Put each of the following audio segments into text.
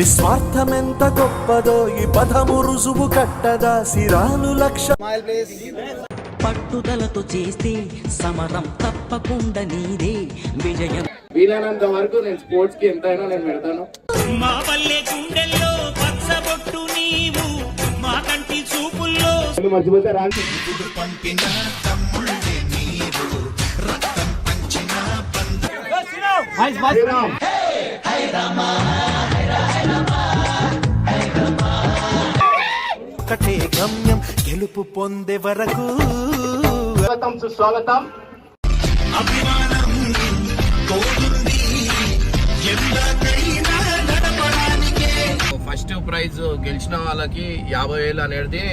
నిస్వార్థమెంత గొప్పదో ఈ పదము రుజువు కట్టదా సిరాలు లక్ష పట్టుదలతో చేస్తే సమరం తప్పకుండా నీదే విజయం. వీలైనంత వరకు నేను స్పోర్ట్స్కి ఎంతైనా నేను పెడతాను. మా పల్లె గుండెల్లో పచ్చబొట్టు నీవు మా కంటి చూపుల్లో మర్చిపోతే రాండి. శ్రీరామ్. ఒకటే గమ్యం గెలుపు పొందే వరకు. స్వాగతం సుస్వాగతం. అభిమానం తోడుంది ఎందకైనా నడపడానికే. ఫస్ట్ ప్రైజ్ గెలిచిన వాళ్ళకి యాభై వేలు అనేది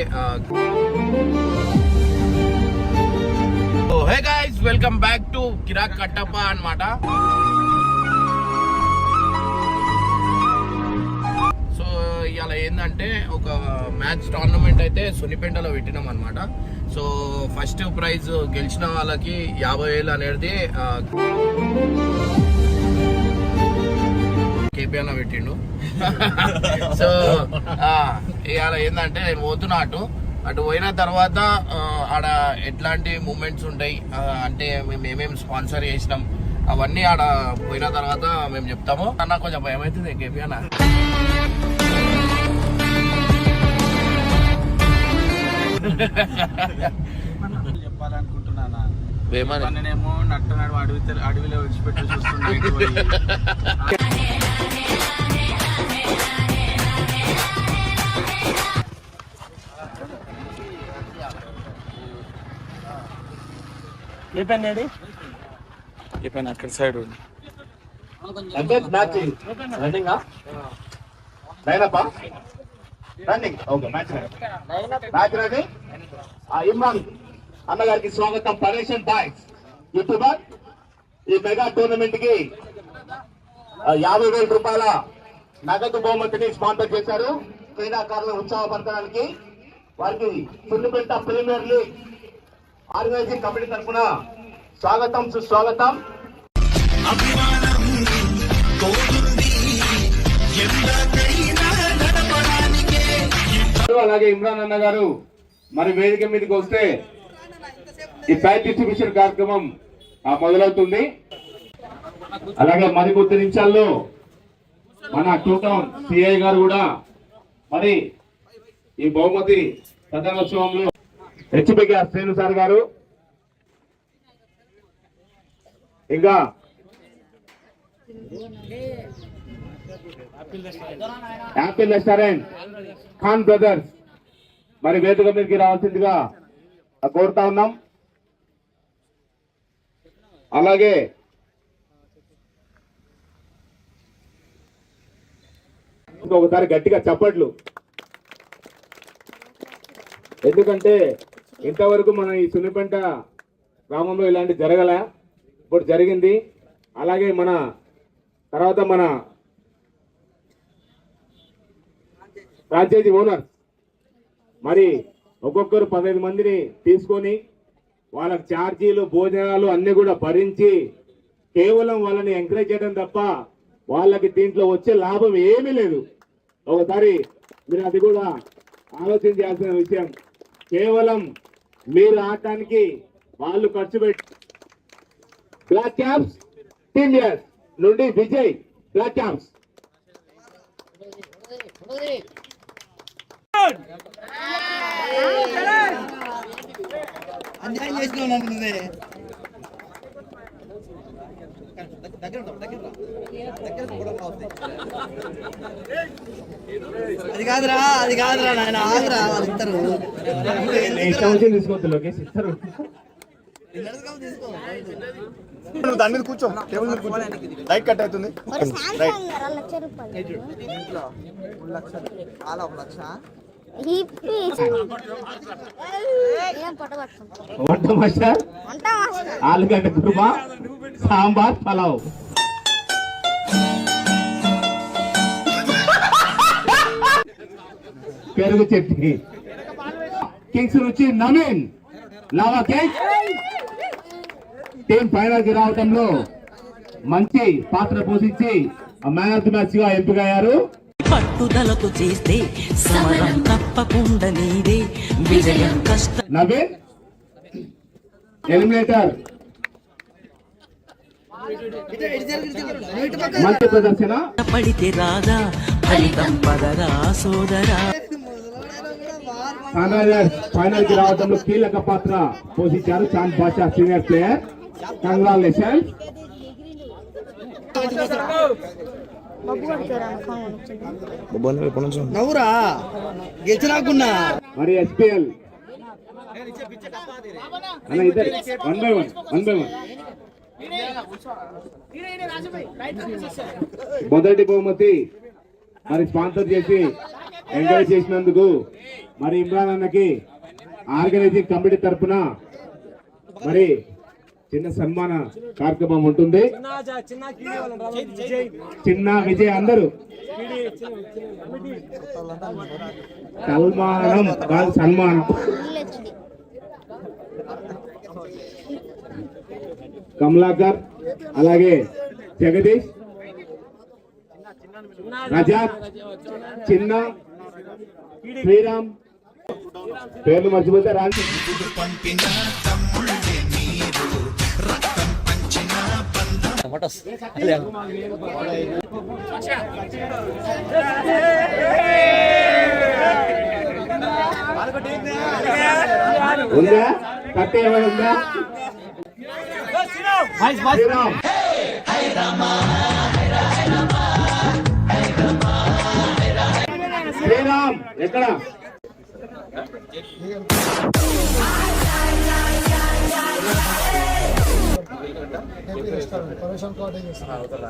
hey guys welcome back to Kiraak Kattappa అన్నమాట. ఏంటంటే ఒక మ్యాచ్ టోర్నమెంట్ అయితే సునిపెంటలో పెట్టినాం అనమాట సో ఫస్ట్ ప్రైజ్ గెలిచిన వాళ్ళకి యాభై వేలు అనేది కేపీ అన్న పెట్టిండు. సో ఇవాళ ఏంటంటే నేను పోతున్నా అటు. అటు పోయిన తర్వాత ఆడ ఎట్లాంటి మూమెంట్స్ ఉంటాయి అంటే మేము ఏమేమి స్పాన్సర్ చేసినాం అవన్నీ ఆడ పోయిన తర్వాత మేము చెప్తాము. అన్న కొంచెం భయం అవుతుంది కేపీ అన్న. చెప్పాలనుకుంటున్నానా ఏమని నేనేమో నట్టనాడు అడవి అడవిలో విడిచిపెట్టి చూస్తుండే చెప్పాను అక్కడ సైడ్ అంటే match running running okay match match ready Imran అన్నగారికి స్వాగతం. పరేషన్ బాయ్స్ యూట్యూబర్ ఈ మెగా టోర్నమెంట్కి యాభై వేల రూపాయల నగదు బహుమతిని స్పాన్సర్ చేశారు. క్రీడాకారులను ఉత్సాహపరచడానికి వారికి Sunnipeta premier league organizing committee తరఫున స్వాగతం సుస్వాగతం. అలాగే ఇమ్రాన్ అన్న గారు మరి వేదిక మీదకి వస్తే ఈ ప్యాక్ డిస్ట్రిబ్యూషన్ కార్యక్రమం మొదలవుతుంది. అలాగే మరి కొద్ది నిమిషాల్లో మన టూ సిఐ గారు కూడా మరి ఈ బహుమతి ప్రధానోత్సవంలో హెచ్పిక శ్రేణు సార్ గారు. ఇంకా యాపిల్ రెస్టారెంట్. ఖాన్ బ్రదర్స్. మరి వేదిక మీదకి రావాల్సిందిగా కోరుతా ఉన్నాం. అలాగే ఇంకొకసారి గట్టిగా చప్పట్లు. ఎందుకంటే ఇంతవరకు మన ఈ సున్నిపెంట గ్రామంలో ఇలాంటి జరగల. ఇప్పుడు జరిగింది. అలాగే మన తర్వాత మన ఫ్రాంచైజీ ఓనర్. మరి ఒక్కొక్కరు పదహైదు మందిని తీసుకొని వాళ్ళకి ఛార్జీలు భోజనాలు అన్నీ కూడా భరించి కేవలం వాళ్ళని ఎంకరేజ్ చేయడం తప్ప వాళ్ళకి దీంట్లో వచ్చే లాభం ఏమీ లేదు. ఒకసారి మీరు అది కూడా ఆలోచన చేయాల్సిన విషయం. కేవలం మీరు ఆడటానికి వాళ్ళు ఖర్చు పెట్టి బ్లాక్ క్యాప్స్ టీమ్ ఇయర్స్ నుండి విజయ్ బ్లాక్ క్యాప్స్. అది కాదురా అది కాదురా నాయన. ఆగురా తీసుకోవద్దు లోకేష్ ఇస్తారు నువ్వు దాని మీద కూర్చో టేబుల్ మీద కూర్చో లైట్ కట్ అవుతుంది రైట్ వంట మాస్టర్? ఆలుగడ్డ కుర్మా సాంబార్ పలావ్. పెరుగు చట్నీ. కింగ్స్ రుచి నవీన్. Lava cake. టీం ఫైనల్కి రావడంలో మంచి పాత్ర పోషించి మ్యాన్ ఆఫ్ ది మ్యాచ్గా ఎంపికయ్యారు. పట్టుదలతో చేస్తే సమరం తప్పకుండా నీదే. విజయం కష్ట. ఎలిమినేటర్. మంచి ప్రదర్శన. పడితే రాదా ఫలితం పదరా సోదరా. ఫైనల్కి రావడంలో కీలక పాత్ర పోషించారు Chand Basha senior player. Congratulation నవ్వురా గెలిచినాకున్నా మరి ఎస్పీఎల్ అన్న ఇద్దరు one by one one by one మొదటి బహుమతి మరి స్పాన్సర్ చేసి ఎంకరేజ్ చేసినందుకు మరి ఇమ్రాన్ అన్నకి ఆర్గనైజింగ్ కమిటీ తరఫున మరి చిన్న సన్మాన కార్యక్రమం ఉంటుంది. చిన్న విజయ్ అందరూ. సన్మానం కాదు సన్మానం. కమలాకర్ అలాగే జగదీష్. రజాక్ చిన్న శ్రీరామ్. పేర్లు మర్చిపోతే రాండి. పంపిన ఫొటోస్ ఉందా కత్తి ఏమైనా శ్రీరామ్ ఎక్కడ ఎక్కడ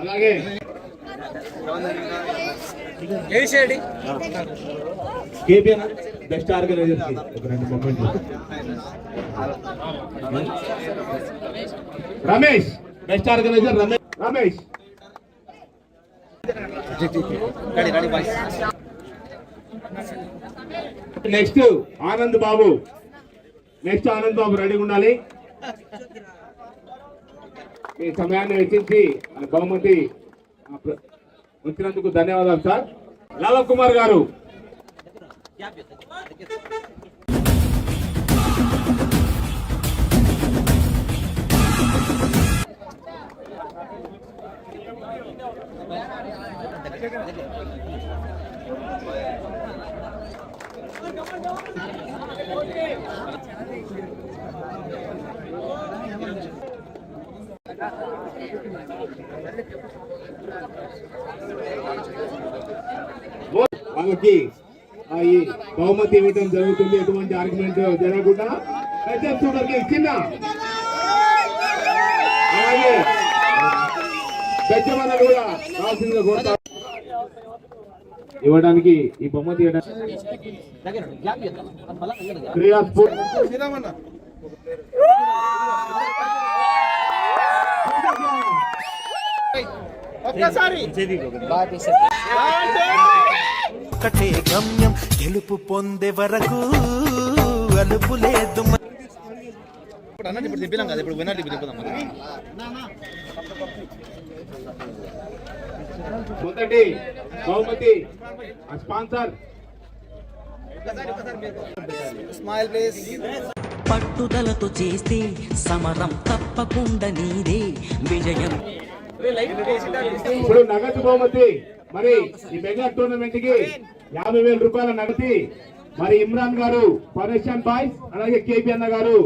అలాగే కేబిఎన్ బెస్ట్ ఆర్గనైజర్కి ఒక రెండు moment Ramesh best organizer Ramesh. Ramesh. Next Anand Babu. Next Anand Babu రెడీగా ఉండాలి. మీ సమయాన్ని వెచ్చించి బహుమతి వచ్చినందుకు ధన్యవాదాలు సార్. లవ కుమార్ గారు. వాళ్ళకి ఈ బహుమతి ఇవ్వడం జరుగుతుంది. ఎటువంటి ఆర్గ్యుమెంట్ జరగకుండా హెచ్ఎఫ్ స్టూడెంట్ చిన్న. అలాగే పెద్దమన్న కూడా రావాల్సిందిగా కోరుతా ఇవ్వడానికి ఈ బహుమతి క్రీడా ఒకటే గమ్యం గెలుపు పొందే వరకు అలుపు లేదు. అన్నట్టు ఇప్పుడు తిప్పినాం కదా ఇప్పుడు వినాలి ఇప్పుడు తిప్పుదాం మొదటి బహుమతి స్పాన్సర్. స్మైల్ ప్లీజ్ పట్టుదలతో చేస్తే సమరం తప్పకుండా నీదే. విజయం. ఇప్పుడు నగదు బహుమతి మరి ఈ మెగా టోర్నమెంట్కి యాభై వేల రూపాయల నగది. మరి ఇమ్రాన్ గారు పరేషన్ బాయ్స్ అలాగే కేపీ అన్న గారు.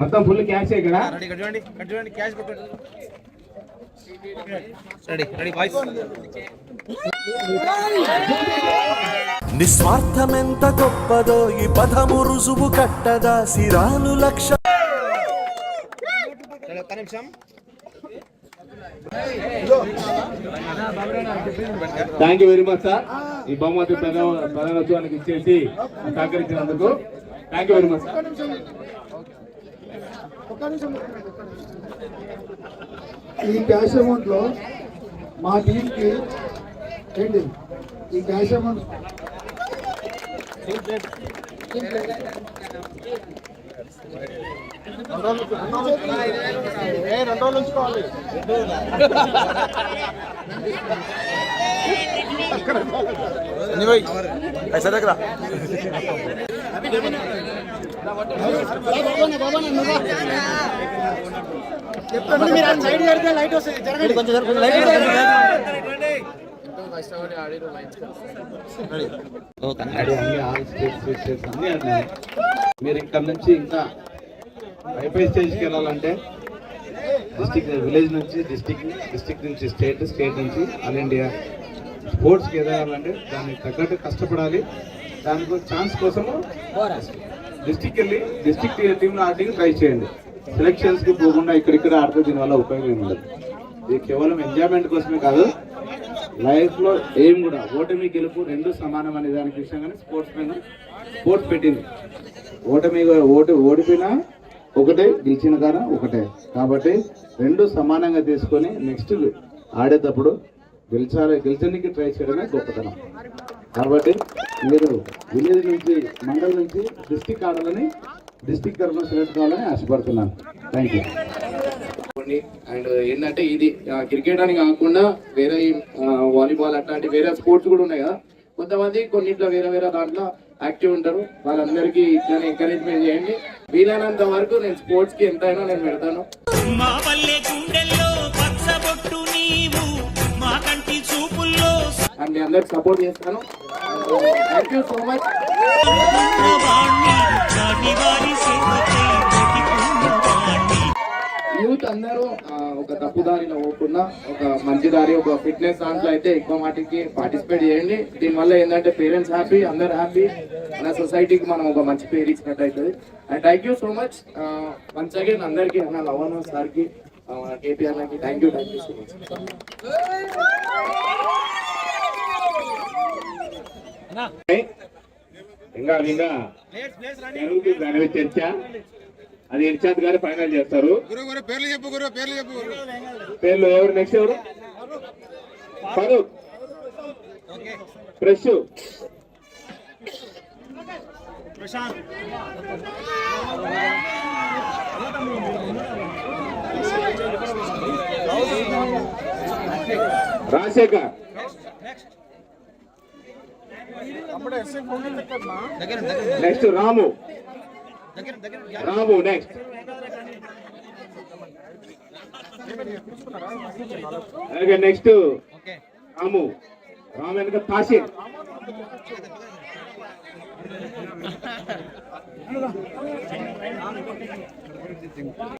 మొత్తం ఫుల్ క్యాష్ ఇక్కడ రెడీ కట్ చూడండి కట్ చూడండి క్యాష్ పెట్టండి రెడీ రెడీ బాయ్స్ నిస్వార్థమెంత గొప్పదో ఈ పదము రుజువు కట్టదా సిరాలు లక్ష thank you very much sir ఈ బహుమతి ప్రధాన ప్రధానోత్సవానికి ఇచ్చేసి సహకరించినందుకు. Thank you very much sir ఈ క్యాష్ అమౌంట్లో మా టీంకి ఏంటి? ఈ క్యాష్ అమౌంట్ రెండు రోజులు ఉంచుకోవాలి పైసా దగ్గర చెప్పండి మీరు ఆ సైడ్ కడితే లైట్ వస్తుంది జరగండి కొంచెం లైట్ మీరు ఇక్కడ నుంచి ఇంకా వైఫై స్టేజ్కి వెళ్ళాలంటే డిస్టిక్ విలేజ్ నుంచి డిస్టిక్ డిస్టిక్ నుంచి స్టేట్ స్టేట్ నుంచి ఆల్ ఇండియా స్పోర్ట్స్కి ఎదగాలంటే దానికి తగ్గట్టు కష్టపడాలి. దానికి ఛాన్స్ కోసము డిస్టిక్ వెళ్ళి డిస్టిక్ టీంలో ఆడడానికి ట్రై చేయండి. సెలక్షన్స్కి పోకుండా ఇక్కడిక్కడ ఆడితే దీనివల్ల ఉపయోగం ఏమి ఉండదు. ఇది కేవలం ఎంజాయ్మెంట్ కోసమే కాదు లైఫ్లో ఏం కూడా ఓటమి గెలుపు రెండు సమానం అనే దానికి విషయం కానీ స్పోర్ట్స్ మీద స్పోర్ట్స్ పెట్టింది. ఓటమి ఓటు ఓడిపోయినా ఒకటే గెలిచిన కాన ఒకటే. కాబట్టి రెండు సమానంగా తీసుకొని నెక్స్ట్ ఆడేటప్పుడు గెలిచాలి గెలిచడానికి ట్రై చేయడమే గొప్పతనం. కాబట్టి మీరు విలేజ్ నుంచి మండలం నుంచి డిస్టిక్ ఆడాలని డిస్టిక్ తరఫున సెలెక్ట్ కావాలని ఆశపడుతున్నాను. థ్యాంక్ యూ అండ్ ఏంటంటే ఇది క్రికెట్ అని కాకుండా వేరే వాలీబాల్ అట్లాంటి వేరే స్పోర్ట్స్ కూడా ఉన్నాయి కదా. కొంతమంది కొన్నిట్లో వేరే వేరే దాంట్లో యాక్టివ్ ఉంటారు. వాళ్ళందరికీ ఇట్లనే ఎంకరేజ్మెంట్ చేయండి. వీలైనంత వరకు నేను స్పోర్ట్స్కి ఎంతైనా నేను పెడతాను మా పల్లె గుండెల్లో పచ్చబొట్టు నీవు మా కంటి చూపుల్లో అండ్ అందరికి సపోర్ట్ చేస్తాను. Thank you so much youth అందరూ ఒక తప్పుదారిలో పోకుండా ఒక మంచి దారి ఒక ఫిట్నెస్ దాంట్లో అయితే ఎక్కువ మాటికి పార్టిసిపేట్ చేయండి. దీనివల్ల ఏంటంటే పేరెంట్స్ హ్యాపీ అందరు హ్యాపీ. మన సొసైటీకి మనం ఒక మంచి పేరు ఇచ్చినట్టు అవుతుంది. And thank you so much once again అందరికీ అన్న లవన్ సార్కి కేటీఆర్కి thank you thank you so much ఇంకా ఇంకా జరుగుతుంది దాని మీద చర్చ. అది ఇర్షాద్ గారు ఫైనల్ చేస్తారు. పేర్లు చెప్పు గురు పేర్లు చెప్పు పేర్లు ఎవరు? నెక్స్ట్ ఎవరు? Farooq. Fresh. Rajasekhar. Next Ramu. Ramu next అలాగే నెక్స్ట్ రాము. రాము వెనక తాసిర్